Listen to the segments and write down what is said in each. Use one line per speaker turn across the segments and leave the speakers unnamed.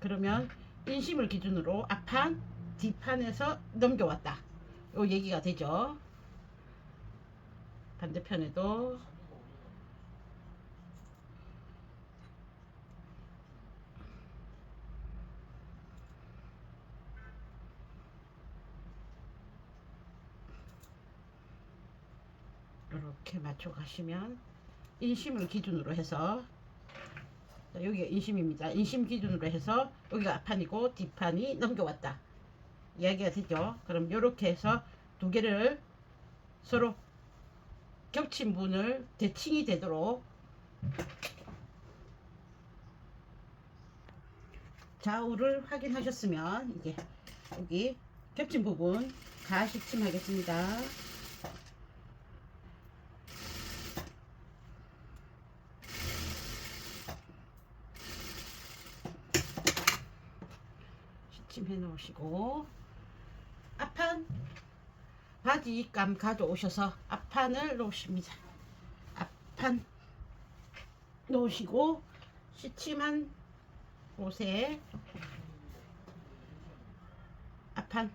그러면 인심을 기준으로 앞판, 뒷판에서 넘겨왔다. 요 얘기가 되죠. 반대편에도 이렇게 맞춰 가시면 인심을 기준으로 해서 자, 여기가 인심입니다. 인심 기준으로 해서 여기가 앞판이고 뒷판이 넘겨왔다. 이야기가 되죠. 그럼 이렇게 해서 두 개를 서로 겹친 분을 대칭이 되도록 좌우를 확인하셨으면 이제 여기 겹친 부분 가시침하겠습니다. 시침해 놓으시고 앞판 바지감 가져오셔서 앞판을 놓으십니다. 앞판 놓으시고 시침한 곳에 앞판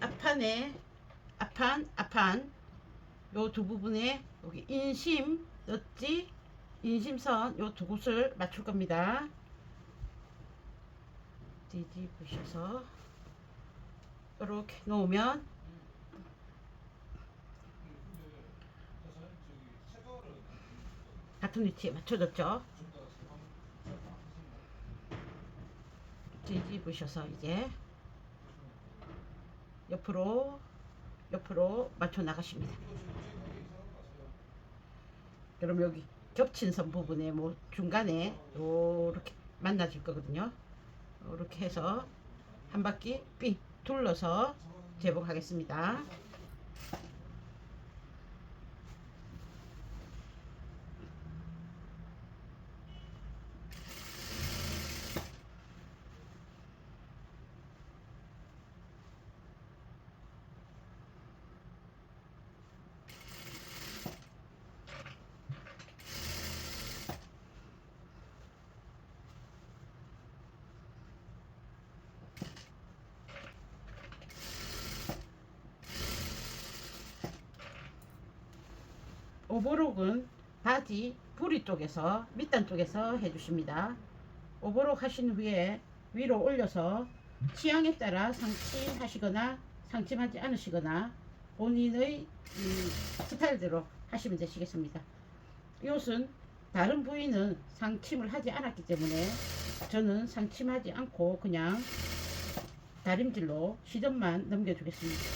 앞판에 앞판 앞판 요 두 부분에 여기 인심 넛지 인심선 요 두 곳을 맞출 겁니다. 뒤집으셔서 이렇게 놓으면 같은 위치에 맞춰졌죠. 뒤집으셔서 이제 옆으로 옆으로 맞춰 나가십니다. 그럼 여기 겹친 선 부분에 뭐 중간에 요렇게 만나질 거거든요. 이렇게 해서 한 바퀴 삥 둘러서 재봉하겠습니다. 오버록은 바지 부리 쪽에서 밑단 쪽에서 해주십니다. 오버록 하신 후에 위로 올려서 취향에 따라 상치하시거나 상침하지 않으시거나 본인의 이 스타일대로 하시면 되시겠습니다. 이 옷은 다른 부위는 상침을 하지 않았기 때문에 저는 상침하지 않고 그냥 다림질로 시접만 넘겨주겠습니다.